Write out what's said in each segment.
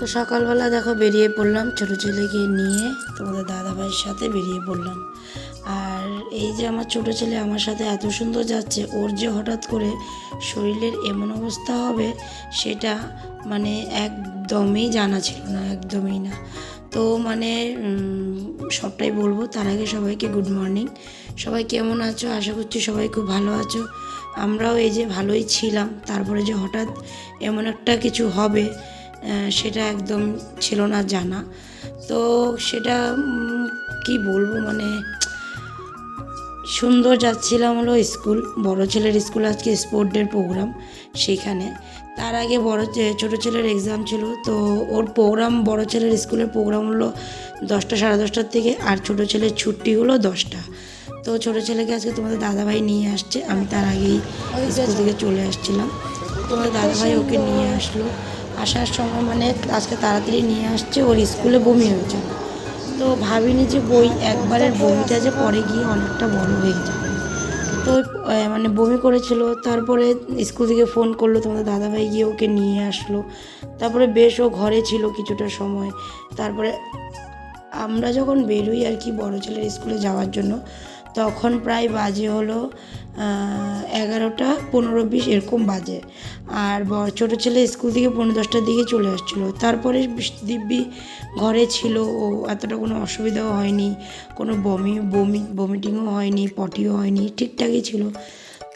তো সকালবেলা দেখো বেরিয়ে পড়লাম ছোটো ছেলেকে নিয়ে, তোমাদের দাদাভাইয়ের সাথে বেরিয়ে পড়লাম। আর এই যে আমার ছোটো ছেলে আমার সাথে এত সুন্দর যাচ্ছে, ওর যে হঠাৎ করে শরীরের এমন অবস্থা হবে সেটা মানে একদমই জানা ছিল না, একদমই না। তো মানে সবটাই বলব, তার আগে সবাইকে গুড মর্নিং সবাই কেমন আছো? আশা করছি সবাই খুব ভালো আছো। আমরাও এই যে ভালোই ছিলাম, তারপরে যে হঠাৎ এমন একটা কিছু হবে সেটা একদম ছিল না জানা। তো সেটা কি বলব মানে সুন্দর যাচ্ছিলাম হলো স্কুল বড় ছেলের স্কুল আজকে স্পোর্ট ডের প্রোগ্রাম সেখানে। তার আগে বড় ছোট ছেলের এক্সাম ছিল তো ওর প্রোগ্রাম বড় ছেলের স্কুলের প্রোগ্রাম হলো দশটা সাড়ে দশটার থেকে আর ছোটো ছেলের ছুটি হলো দশটা। তো ছোটো ছেলেকে আজকে তোমাদের দাদাভাই নিয়ে আসছে আমি তার আগেই স্কুল থেকে চলে আসছিলাম। তোমাদের দাদাভাই ওকে নিয়ে আসলো। আসার সময় মানে আজকে তাড়াতাড়ি নিয়ে আসছে, ওর স্কুলে বমি হয়েছে। তো ভাবিনি যে বই, একবারের বমিটা যে পরে গিয়ে অনেকটা বড় হয়ে যাবে। তো মানে বমি করেছিল, তারপরে স্কুল থেকে ফোন করল, তোমাদের দাদাভাই গিয়ে ওকে নিয়ে আসলো। তারপরে বেশ ও ঘরে ছিল কিছুটা সময়। তারপরে আমরা যখন বেরোই আর কি বড় ছেলের স্কুলে যাওয়ার জন্য তখন প্রায় বাজে হলো এগারোটা পনেরো বিশ এরকম বাজে। আর ছোটো ছেলে স্কুল থেকে পনেরো দশটার দিকে চলে আসছিল। তারপরে দিব্যি ঘরে ছিল ও, এতটা কোনো অসুবিধাও হয়নি, কোনো বমি বমি বমিটিংও হয়নি পটিও হয়নি, ঠিকঠাকই ছিল।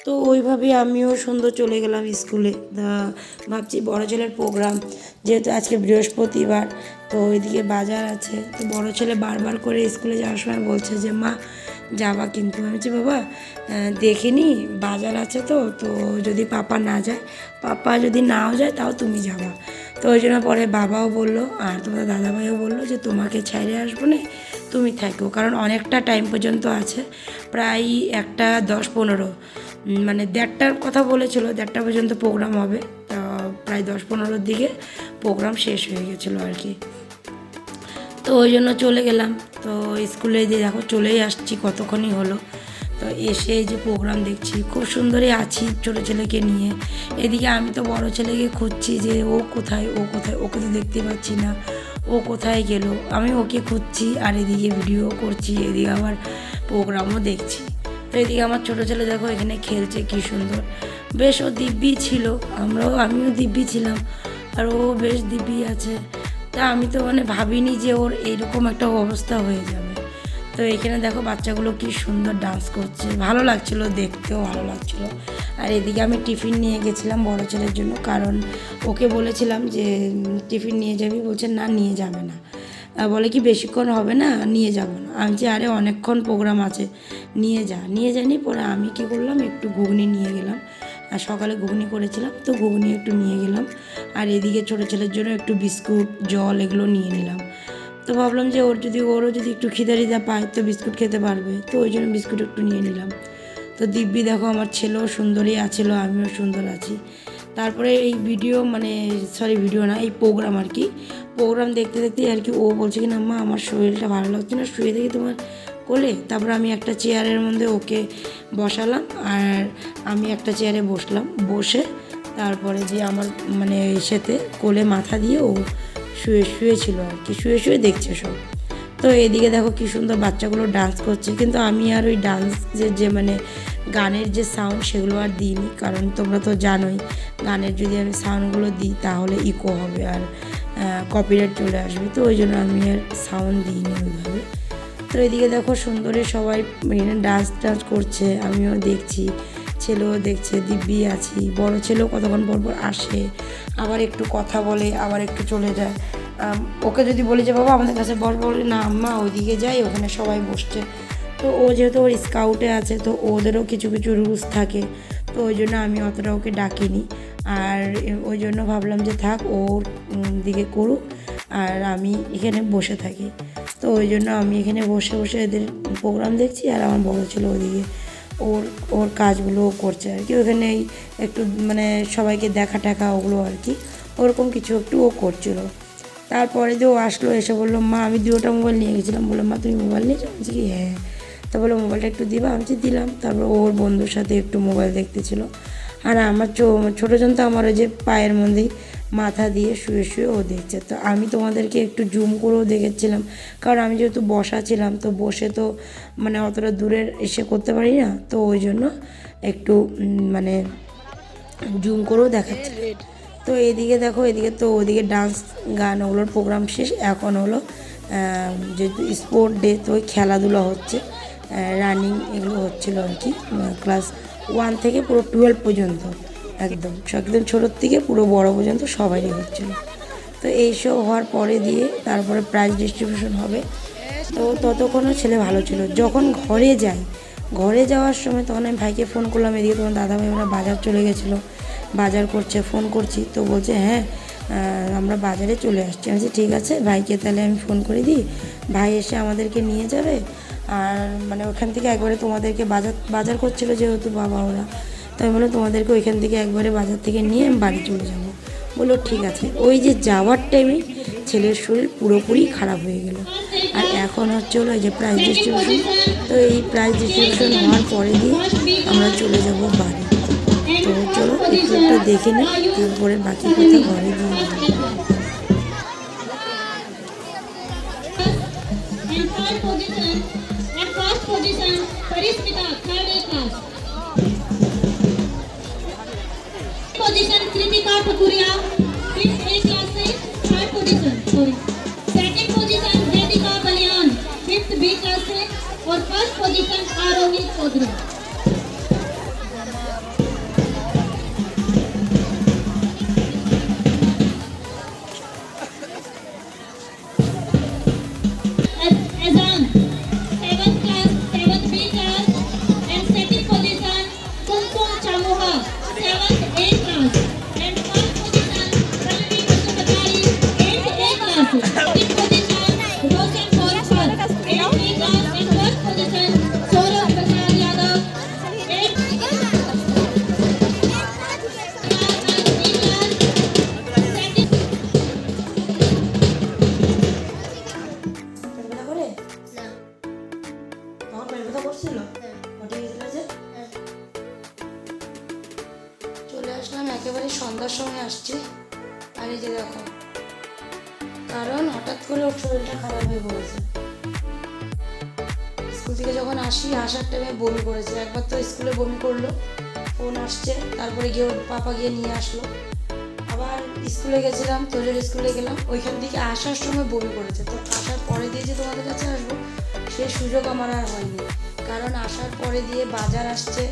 তো ওইভাবে আমিও সুন্দর চলে গেলাম স্কুলে। ভাবছি বড় ছেলের প্রোগ্রাম যেহেতু আজকে বৃহস্পতিবার, তো ওইদিকে বাজার আছে। তো বড় ছেলে বারবার করে স্কুলে যাওয়ার সময় বলছে যে, মা যাবা কিন্তু আমি বাবা আহ, দেখিনি বাজার আছে তো তো যদি পাপা না যায় পাপা যদি নাও যায় তাও তুমি যাবা। তো ওই জন্য পরে বাবাও বলল আর তোমাদের দাদাভাইও বলল যে তোমাকে ছেড়ে আসব না তুমি থাকো। কারণ অনেকটা টাইম পর্যন্ত আছে প্রায় একটা দশ পনেরো মানে দেড়টার কথা বলেছিল দেড়টা পর্যন্ত প্রোগ্রাম হবে। তা প্রায় দশ পনেরোর দিকে প্রোগ্রাম শেষ হয়ে গেছিল আর কি। তো ওই জন্য চলে গেলাম। তো স্কুলে যে দেখো চলেই আসছি, কতক্ষণই হলো। তো এসে এই যে প্রোগ্রাম দেখছি, খুব সুন্দরই আছি ছোটো ছেলেকে নিয়ে। এদিকে আমি তো বড় ছেলেকে খুঁজছি যে ও কোথায় ও কোথায়, ওকে তো দেখতে পাচ্ছি না। ও কোথায় গেল? আমি ওকে খুঁজছি আর এদিকে ভিডিও করছি, এদিকে আবার প্রোগ্রামও দেখছি। তো এদিকে আমার ছোটো ছেলে দেখো এখানে খেলছে, কি সুন্দর। বেশ ও দিব্যি ছিল, আমরাও, আমিও দিব্যি ছিলাম। আর ও বেশ দিব্যি আছে। তা আমি তো মানে ভাবিনি যে ওর এরকম একটা অবস্থা হয়ে যাবে। তো এখানে দেখো বাচ্চাগুলো কি সুন্দর ডান্স করছে। ভালো লাগছিল, দেখতেও ভালো লাগছিল। আর এদিকে আমি টিফিন নিয়ে গেছিলাম বড় ছেলের জন্য, কারণ ওকে বলেছিলাম যে টিফিন নিয়ে যাবি। বলছে, না, নিয়ে যাবে না। বলে কি, বেশিক্ষণ হবে না, নিয়ে যাব না। আমি যে আরে, অনেকক্ষণ প্রোগ্রাম আছে, নিয়ে যা। নিয়ে যাইনি পরে আমি কি করলাম, একটু ঘুগনি নিয়ে গেলাম। আর সকালে ঘুগনি করেছিলাম, তো ঘুগনি একটু নিয়ে গেলাম। আর এদিকে ছোটো ছেলের জন্য একটু বিস্কুট, জল এগুলো নিয়ে নিলাম। তো ভাবলাম যে ওর যদি, ওরও যদি একটু খিদা টিদা পায়, তো বিস্কুট খেতে পারবে। তো ওই জন্য বিস্কুট একটু নিয়ে নিলাম। তো দিব্যি দেখো আমার ছেলেও সুন্দরই আছিল, আমিও সুন্দর আছি। তারপরে এই ভিডিও মানে সরি ভিডিও না, এই প্রোগ্রাম আর কি। প্রোগ্রাম দেখতে দেখতে আর কি ও বলছে কি, না মা, আমার শরীরটা ভালো লাগছে না, শুয়ে দেখি তোমার কোলে, তারপর আমি একটা চেয়ারের মধ্যে ওকে বসালাম আর আমি একটা চেয়ারে বসলাম। বসে তারপরে যে আমার মানে সেতে কোলে মাথা দিয়ে ও শুয়ে শুয়েছিল আর কি, শুয়ে শুয়ে দেখছে সব। তো এদিকে দেখো কি সুন্দর বাচ্চাগুলো ডান্স করছে। কিন্তু আমি আর ওই ডান্সের যে মানে গানের যে সাউন্ড সেগুলো আর দিইনি, কারণ তোমরা তো জানোই গানের যদি আমি সাউন্ডগুলো দিই তাহলে ইকো হবে আর কপিরাইট চলে আসবে। তো ওই জন্য আমি আর সাউন্ড দিইনি ওইভাবে। তো এদিকে দেখো সুন্দরে সবাই ডান্স টান্স করছে, আমিও দেখছি, ছেলেও দেখছে, দিব্যি আছি, বড় ছেলেও কতক্ষণ পর পর আসে, আবার একটু কথা বলে, আবার একটু চলে যায়। ওকে যদি বলি যে, বাবা, আমাদের কাছে বস বলে। না, আম্মা, ওইদিকে যাই, ওখানে সবাই বসছে। তো ও যেহেতু ওর স্কাউটে আছে, তো ওদেরও কিছু কিছু রুলস থাকে। তো ওই জন্য আমি অতটা ওকে ডাকিনি। আর ওই জন্য ভাবলাম যে, থাক ওর দিকে করুক। আর আমি এখানে বসে থাকি। তো ওই জন্য আমি এখানে বসে বসে এদের প্রোগ্রাম দেখছি আর আমার বড় ছিল ওদিকে ওর ওর কাজগুলো করছে আর কি। ওখানে একটু মানে সবাইকে দেখা টাকা ওগুলো আর কি। ওরকম কিছু একটু ও করছিল। তারপরে যে ও আসলো, এসে বলল, মা, আমি দুটো মোবাইল নিয়ে গেছিলাম। বললাম মা, তুমি মোবাইল নিয়েছো? বলছি কি হ্যাঁ। তা বলল মোবাইলটা একটু দিবা? আমি দিলাম। তারপর ওর বন্ধুর সাথে একটু মোবাইল দেখতেছিল আর আমার ছোটোজন তো আমার ওই যে পায়ের মধ্যেই মাথা দিয়ে শুয়ে শুয়ে ও দেখছে। তো আমি তোমাদেরকে একটু জুম করেও দেখেছিলাম। কারণ আমি যেহেতু বসা ছিলাম, তো বসে তো মানে অতটা দূরের এসে করতে পারি না। তো ওই জন্য একটু মানে জুম করেও দেখাচ্ছে তো এদিকে দেখো, এদিকে তো ওদিকে ডান্স গান ওগুলোর প্রোগ্রাম শেষ। এখন হলো যেহেতু স্পোর্ট ডে, তো খেলাধুলা হচ্ছে। রানিং এগুলো হচ্ছিল আর কি ক্লাস ওয়ান থেকে পুরো টুয়েলভ পর্যন্ত, একদম। একদম ছোটোর থেকে পুরো বড় পর্যন্ত সবারই হচ্ছিল। তো এইসব হওয়ার পরে দিয়ে তারপরে প্রাইজ ডিস্ট্রিবিউশন হবে। তো ততক্ষণও ছেলে ভালো ছিল। যখন ঘরে যাই, ঘরে যাওয়ার সময় তখন আমি ভাইকে ফোন করলাম, এদিকে তখন দাদা ভাই ওরা বাজার চলে গেছিল। বাজার করছে ফোন করছি। তো বলছে হ্যাঁ আমরা বাজারে চলে আসছি। আমি ঠিক আছে, ভাইকে তাহলে আমি ফোন করে দিই। ভাই এসে আমাদেরকে নিয়ে যাবে। আর মানে ওখান থেকে একবারে তোমাদেরকে বাজার বাজার করছিল যেহেতু বাবা ওরা। তো আমি বললাম, তোমাদেরকে ওইখান থেকে একবারে বাজার থেকে নিয়ে আমি বাড়ি চলে যাব। বলল, ঠিক আছে। ওই যে যাওয়ার টাইমে ছেলের শরীর পুরোপুরি খারাপ হয়ে গেল। আর এখন হচ্ছে হলো যে প্রাইজ ডিস্ট্রিবিউশন তো এই প্রাইজ ডিস্ট্রিবিউশন হওয়ার পরে দিয়ে আমরা চলে যাব বাড়ি। তো চলো, একটু দেখে নিই, তারপরে বাকি কথা ঘরে দিয়ে Kumar Pakuria is A class 6, third position. Sorry. Second position Vedika Balyan, fifth B class 6 और फ़र्स्ट पोजीशन आरोही चौधरी কারণ হঠাৎ করে ওর শরীরটা খারাপ হয়ে পড়েছে। স্কুল থেকে যখন আসি, আসার টাইমে বমি করেছে। একবার তো স্কুলে বমি করল ফোন আসছে, তারপরে গিয়ে ওর পাপা গিয়ে নিয়ে আসলো। আবার স্কুলে গেছিলাম, তোজের স্কুলে গেলাম, ওইখান থেকে আসার সময় বমি করেছে। তো আসার পরে দিয়ে যে তোমাদের কাছে আসব সেই সুযোগ আমার আর হয়নি। কারণ আসার পরে দিয়ে বাজার আসছে,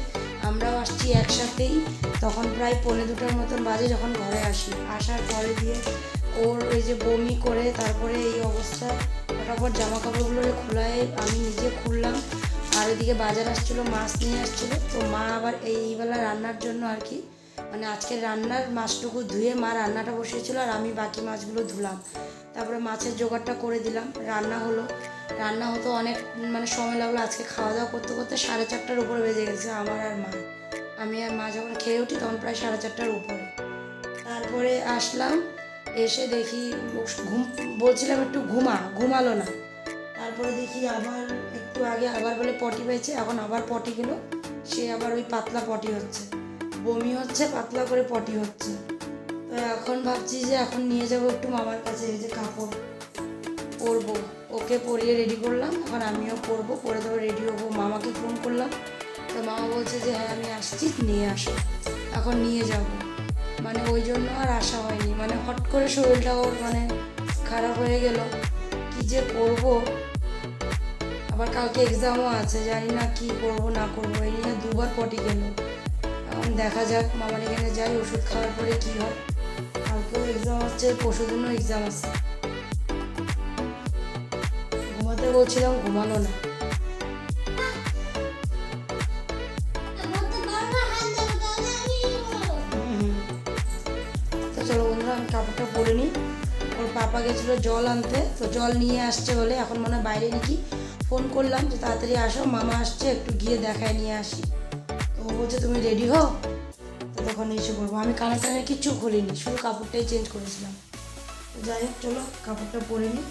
আমরাও আসছি একসাথেই। তখন প্রায় পৌনে দুটোর মতন বাজে যখন ঘরে আসি। আসার পরে দিয়ে ওর ওই যে বমি করে, তারপরে এই অবস্থা। ফটাফট জামা কাপড়গুলো খোলায়, আমি নিজে খুললাম। আর ওইদিকে বাজার আসছিল, মাছ নিয়ে আসছিল। তো মা আবার এইবেলা রান্নার জন্য আর কি মানে আজকে রান্নার মাছটুকু ধুয়ে মা রান্নাটা বসিয়েছিল আর আমি বাকি মাছগুলো ধুলাম। তারপরে মাছের জোগাড়টা করে দিলাম। রান্না হলো। রান্না হতো অনেক মানে সময় লাগল আজকে খাওয়া দাওয়া করতে করতে সাড়ে চারটার উপরে বেজে গেছে আমার আর মা। আমি আর মা যখন খেয়ে উঠি তখন প্রায় সাড়ে চারটার উপরে। তারপরে আসলাম। এসে দেখি ঘুম, বলছিলাম একটু ঘুমা, ঘুমালো না। তারপরে দেখি আবার একটু আগে আবার বলে পটি পেয়েছে এখন আবার পটি গেলো। সে আবার ওই পাতলা পটি হচ্ছে। বমি হচ্ছে, পাতলা করে পটি হচ্ছে। তো এখন ভাবছি যে এখন নিয়ে যাব একটু মামার কাছে, এই যে কাপড় পরবো। ওকে পরিয়ে রেডি করলাম, এখন আমিও পরবো, পরে দেবো রেডি হব। মামাকে ফোন করলাম। তো মামা বলছে যে হ্যাঁ আমি আসছি, নিয়ে আসো। এখন নিয়ে যাব। মানে ওই জন্য আর আসা হয়নি। মানে হট করে শরীরটা ওর মানে খারাপ হয়ে গেল। কি যে করব? আবার কালকে এক্সামও আছে, জানি না কি করব, না করব, এই নিয়ে দুবার পটি গেল এখন দেখা যাক, মামার এখানে যাই, ওষুধ খাওয়ার পরে কি হয়। কালকেও এক্সাম হচ্ছে পরশু দিনও এক্সাম আছে। ঘুমাতে বলছিলাম, ঘুমালো না। আমি কাপড়টা পরে নিই। ওর পাপা গেছিল জল আনতে, তো জল নিয়ে আসছে বলে এখন মনে হয় বাইরে নাকি। ফোন করলাম যে তাড়াতাড়ি আসো, মামা আসছে, একটু গিয়ে দেখায় নিয়ে আসি। তো ও বলছে, তুমি রেডি হও? তো তখন এসে করব আমি কানে টানে কিচ্ছু খুলিনি, শুধু কাপড়টাই চেঞ্জ করেছিলাম। তো যাই হোক, চলো কাপড়টা পরে নিই।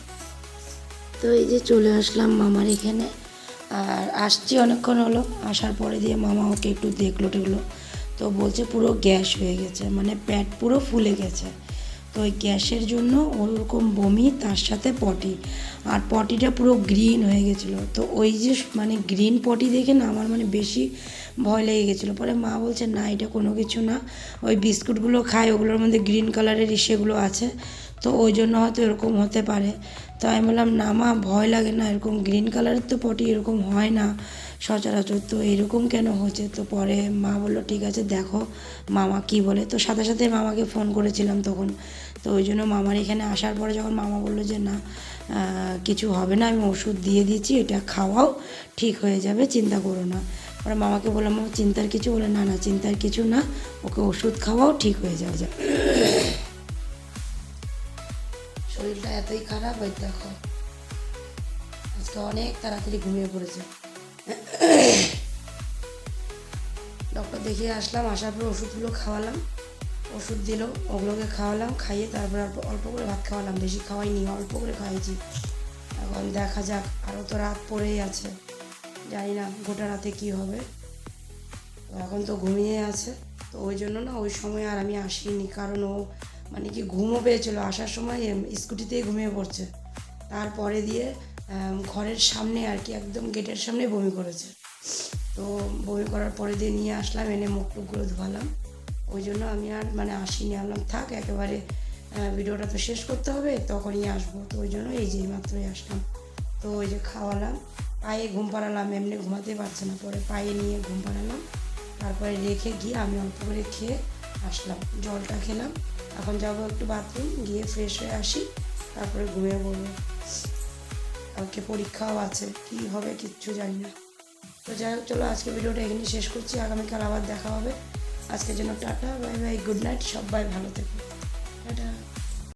তো এই যে চলে আসলাম মামার এখানে। আর আসছি অনেকক্ষণ হলো, আসার পরে দিয়ে মামা ওকে একটু দেখল টেকলো তো বলছে পুরো গ্যাস হয়ে গেছে মানে পেট পুরো ফুলে গেছে। তো ওই গ্যাসের জন্য ওরকম বমি তার সাথে পটি। আর পটিটা পুরো গ্রিন হয়ে গেছিল। তো ওই যে মানে গ্রিন পটি দেখে না আমার মানে বেশি ভয় লেগে গেছিল। পরে মা বলছে, না, এটা কোনো কিছু না। ওই বিস্কুটগুলো খায় ওগুলোর মধ্যে গ্রিন কালারের সেগুলো আছে। তো ওই জন্য হয়তো এরকম হতে পারে। তো আমি বললাম, না মা, ভয় লাগে না। এরকম গ্রিন কালারের তো পটি এরকম হয় না। সচরাচর তো এরকম কেন হচ্ছে? তো পরে মা বলল, ঠিক আছে, দেখো মামা কি বলে। তো সাথে সাথে মামাকে ফোন করেছিলাম তখন। তো ওই জন্য মামার এখানে আসার পরে যখন মামা বলল যে, না কিছু হবে না, আমি ওষুধ দিয়ে দিয়েছি এটা খাওয়াও, ঠিক হয়ে যাবে, চিন্তা করো না। পরে মামাকে বললাম মামা চিন্তার কিছু বলে, না না, চিন্তার কিছু না, ওকে ওষুধ খাওয়াও, ঠিক হয়ে যাবে। যা শরীরটা এতই খারাপ, ওই দেখো, আজকে অনেক তাড়াতাড়ি ঘুমিয়ে পড়েছে। ডক্টর দেখিয়ে আসলাম, আসার পর ওষুধগুলো খাওয়ালাম। ওষুধ দিল, ওগুলোকে খাওয়ালাম, খাইয়ে তারপর অল্প করে ভাত খাওয়ালাম। বেশি খাওয়াইনি, অল্প করে খাইয়েছি। এখন দেখা যাক, আরও তো রাত পড়েই আছে। জানি না গোটা রাতে কি হবে। এখন তো ঘুমিয়ে আছে। তো ওই জন্য না ওই সময় আর আমি আসিনি। কারণ ও মানে কি ঘুমও পেয়েছিল। আসার সময় স্কুটিতেই ঘুমিয়ে পড়ছে। তারপরে দিয়ে ঘরের সামনে আর কি, একদম গেটের সামনে বমি করেছে। তো বমি করার পরে দিয়ে নিয়ে আসলাম, এনে মুখ টুকগুলো ধোয়ালাম। ওই জন্য আমি আর মানে আসিনি, আনলাম, থাক, একেবারে ভিডিওটা তো শেষ করতে হবে, তখনই আসব। তো ওই জন্য এই যে মাত্রই আসলাম। তো ওই যে খাওয়ালাম, পায়ে ঘুম পাড়ালাম, এমনি ঘুমাতে পারছে না। পরে পায়ে নিয়ে ঘুম পাড়ালাম, তারপরে রেখে গিয়ে আমি অল্প করে খেয়ে আসলাম। জলটা খেলাম, এখন যাব একটু বাথরুম গিয়ে ফ্রেশ হয়ে আসি, তারপরে ঘুমিয়ে পড়ব। কালকে পরীক্ষাও আছে, কি হবে কিচ্ছু জানি না। তো যাই হোক, চলো আজকে ভিডিওটা এখানে শেষ করছি, আগামীকাল আবার দেখা হবে। আজকের জন্য tata, bye bye, good night, সবাই ভালো থেকো।